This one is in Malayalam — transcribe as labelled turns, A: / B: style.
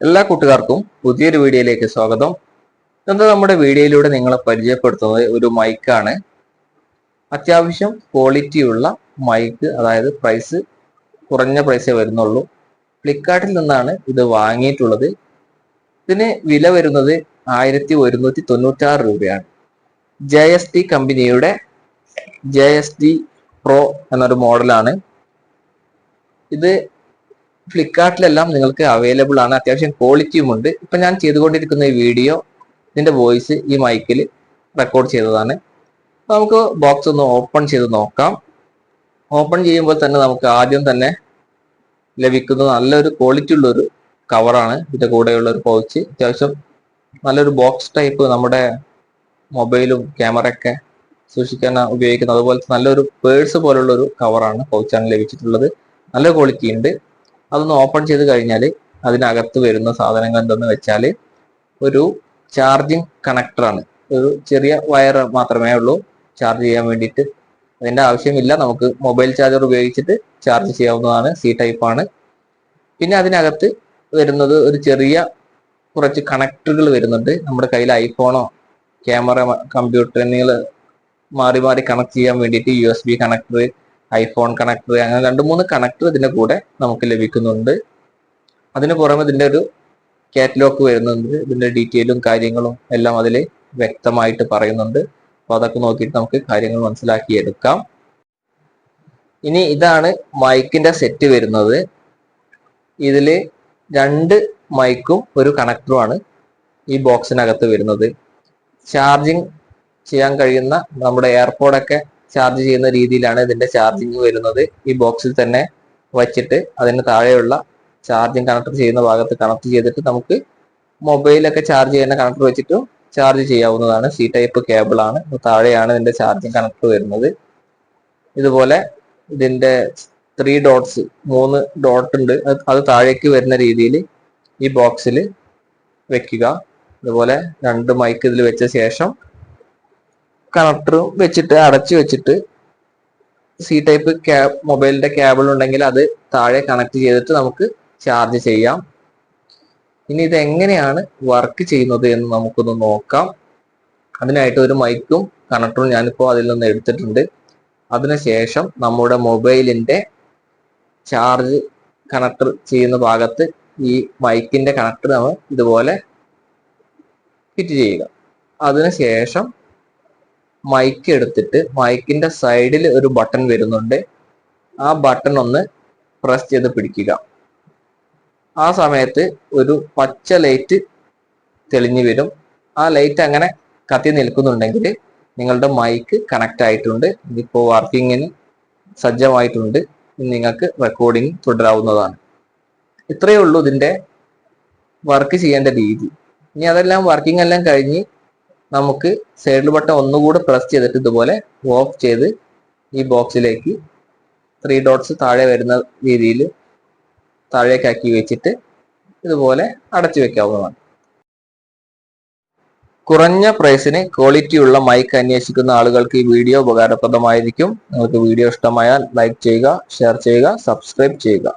A: എല്ലാ കൂട്ടുകാർക്കും പുതിയൊരു വീഡിയോയിലേക്ക് സ്വാഗതം. ഇന്ന് നമ്മുടെ വീഡിയോയിലൂടെ നിങ്ങളെ പരിചയപ്പെടുത്തുന്നത് ഒരു മൈക്കാണ് അത്യാവശ്യം ക്വാളിറ്റിയുള്ള മൈക്ക് അതായത് പ്രൈസ് കുറഞ്ഞ പ്രൈസേ വരുന്നുള്ളൂ. ഫ്ലിപ്കാർട്ടിൽ നിന്നാണ് ഇത് വാങ്ങിയിട്ടുള്ളത്. ഇതിന് വില വരുന്നത് ആയിരത്തി ഒരുന്നൂറ്റി തൊണ്ണൂറ്റാറ് രൂപയാണ്. ജെ എസ് ടി കമ്പനിയുടെ ജെ എസ് ടി പ്രോ എന്നൊരു മോഡലാണ് ഇത് ഫ്ലിപ്കാർട്ടിലെല്ലാം നിങ്ങൾക്ക് അവൈലബിൾ ആണ്. അത്യാവശ്യം ക്വാളിറ്റിയും ഉണ്ട്. ഇപ്പൊ ഞാൻ ചെയ്തുകൊണ്ടിരിക്കുന്ന ഈ വീഡിയോ ഇതിന്റെ വോയിസ് ഈ മൈക്കിൽ റെക്കോർഡ് ചെയ്തതാണ്. നമുക്ക് ബോക്സ് ഒന്ന് ഓപ്പൺ ചെയ്ത് നോക്കാം. ഓപ്പൺ ചെയ്യുമ്പോൾ തന്നെ നമുക്ക് ആദ്യം തന്നെ ലഭിക്കുന്ന നല്ലൊരു ക്വാളിറ്റി ഉള്ള ഒരു കവറാണ് ഇതിന്റെ കൂടെയുള്ള ഒരു പൗച്ച് അത്യാവശ്യം നല്ലൊരു ബോക്സ് ടൈപ്പ് നമ്മുടെ മൊബൈലും ക്യാമറയൊക്കെ സൂക്ഷിക്കാൻ ഉപയോഗിക്കുന്നത് അതുപോലെ നല്ലൊരു പേഴ്സ് പോലുള്ള ഒരു കവറാണ് പൗച്ചാണ് ലഭിച്ചിട്ടുള്ളത്. നല്ല ക്വാളിറ്റി ഉണ്ട്. അതൊന്ന് ഓപ്പൺ ചെയ്ത് കഴിഞ്ഞാൽ അതിനകത്ത് വരുന്ന സാധനങ്ങൾ എന്തെന്ന് വെച്ചാൽ ഒരു ചാർജിങ് കണക്ടറാണ് ഒരു ചെറിയ വയർ മാത്രമേ ഉള്ളൂ. ചാർജ് ചെയ്യാൻ വേണ്ടിയിട്ട്. അതിന്റെ ആവശ്യമില്ല. നമുക്ക് മൊബൈൽ ചാർജർ ഉപയോഗിച്ചിട്ട് ചാർജ് ചെയ്യാവുന്നതാണ്. സി ടൈപ്പ് ആണ്. പിന്നെ അതിനകത്ത് വരുന്നത് ഒരു ചെറിയ കുറച്ച് കണക്ടറുകൾ വരുന്നുണ്ട്. നമ്മുടെ കയ്യിൽ ഐഫോണോ ക്യാമറ കമ്പ്യൂട്ടറിനുകൾ മാറി മാറി കണക്ട് ചെയ്യാൻ വേണ്ടിയിട്ട് U S B connector iPhone connector അങ്ങനെ രണ്ട് മൂന്ന് കണക്ടർ ഇതിന്റെ കൂടെ നമുക്ക് ലഭിക്കുന്നുണ്ട്. അതിന് പുറമെ ഇതിന്റെ ഒരു കാറ്റലോഗ് വരുന്നുണ്ട്. ഇതിന്റെ ഡീറ്റെയിലും കാര്യങ്ങളും എല്ലാം അതിൽ വ്യക്തമായിട്ട് പറയുന്നുണ്ട്. അപ്പോൾ അതൊക്കെ നോക്കിയിട്ട് നമുക്ക് കാര്യങ്ങൾ മനസ്സിലാക്കി എടുക്കാം. ഇനി ഇതാണ് മൈക്കിന്റെ സെറ്റ് വരുന്നത്. ഇതിൽ രണ്ട് മൈക്കും ഒരു കണക്ടറുമാണ് ഈ ബോക്സിനകത്ത് വരുന്നത്. ചാർജിങ് ചെയ്യാൻ കഴിയുന്ന നമ്മുടെ എയർപോഡൊക്കെ ചാർജ് ചെയ്യുന്ന രീതിയിലാണ് ഇതിന്റെ ചാർജിങ് വരുന്നത്. ഈ ബോക്സിൽ തന്നെ വച്ചിട്ട് അതിന് താഴെയുള്ള ചാർജിങ് കണക്ട് ചെയ്യുന്ന ഭാഗത്ത് കണക്ട് ചെയ്തിട്ട് നമുക്ക് മൊബൈലൊക്കെ ചാർജ് ചെയ്യുന്ന കണക്ടർ വെച്ചിട്ട് ചാർജ് ചെയ്യാവുന്നതാണ്. സി ടൈപ്പ് കേബിൾ ആണ്. താഴെയാണ് ഇതിന്റെ ചാർജിങ് കണക്ടർ വരുന്നത്. ഇതുപോലെ ഇതിന്റെ ത്രീ ഡോട്ട്സ് മൂന്ന് ഡോട്ട് ഉണ്ട്. അത് താഴേക്ക് വരുന്ന രീതിയിൽ ഈ ബോക്സിൽ വെക്കുക. അതുപോലെ രണ്ട് മൈക്ക് ഇതിൽ വെച്ച ശേഷം കണക്ടറും വെച്ചിട്ട് അടച്ചു വെച്ചിട്ട് സി ടൈപ്പ് ക്യാബ് മൊബൈലിന്റെ കേബിൾ ഉണ്ടെങ്കിൽ അത് താഴെ കണക്ട് ചെയ്തിട്ട് നമുക്ക് ചാർജ് ചെയ്യാം. ഇനി ഇത് എങ്ങനെയാണ് വർക്ക് ചെയ്യുന്നത് എന്ന് നമുക്കൊന്ന് നോക്കാം. അതിനായിട്ട് ഒരു മൈക്കും കണക്ടറും ഞാനിപ്പോൾ അതിൽ നിന്ന് എടുത്തിട്ടുണ്ട്. അതിനുശേഷം നമ്മുടെ മൊബൈലിന്റെ ചാർജ് കണക്ടർ ചെയ്യുന്ന ഭാഗത്ത് ഈ മൈക്കിന്റെ കണക്ടർ നമ്മൾ ഇതുപോലെ ഫിറ്റ് ചെയ്യുക. അതിനുശേഷം മൈക്ക് എടുത്തിട്ട് മൈക്കിന്റെ സൈഡിൽ ഒരു ബട്ടൺ വരുന്നുണ്ട്. ആ ബട്ടൺ ഒന്ന് പ്രസ് ചെയ്ത് പിടിക്കുക. ആ സമയത്ത് ഒരു പച്ച ലൈറ്റ് തെളിഞ്ഞു വരും. ആ ലൈറ്റ് അങ്ങനെ കത്തി നിൽക്കുന്നുണ്ടെങ്കിൽ നിങ്ങളുടെ മൈക്ക് കണക്ട് ആയിട്ടുണ്ട്. ഇതിപ്പോ വർക്കിങ്ങിന് സജ്ജമായിട്ടുണ്ട്. നിങ്ങൾക്ക് റെക്കോർഡിംഗ് തുടരാവുന്നതാണ്. ഇത്രയേ ഉള്ളൂ ഇതിന്റെ വർക്ക് ചെയ്യേണ്ട രീതി. ഇനി അതെല്ലാം വർക്കിംഗ് എല്ലാം കഴിഞ്ഞ് നമുക്ക് സൈഡിൽ ബട്ടൺ ഒന്നുകൂടെ പ്രസ് ചെയ്തിട്ട് ഇതുപോലെ ഓഫ് ചെയ്ത് ഈ ബോക്സിലേക്ക് ത്രീ ഡോട്ട്സ് താഴെ വരുന്ന രീതിയിൽ താഴേക്കാക്കി വെച്ചിട്ട് ഇതുപോലെ അടച്ചു വെക്കാവുന്നതാണ്. കുറഞ്ഞ പ്രൈസിന് ക്വാളിറ്റിയുള്ള മൈക്ക് അന്വേഷിക്കുന്ന ആളുകൾക്ക് ഈ വീഡിയോ ഉപകാരപ്രദമായിരിക്കും. നിങ്ങൾക്ക് വീഡിയോ ഇഷ്ടമായാൽ ലൈക്ക് ചെയ്യുക ഷെയർ ചെയ്യുക സബ്സ്ക്രൈബ് ചെയ്യുക.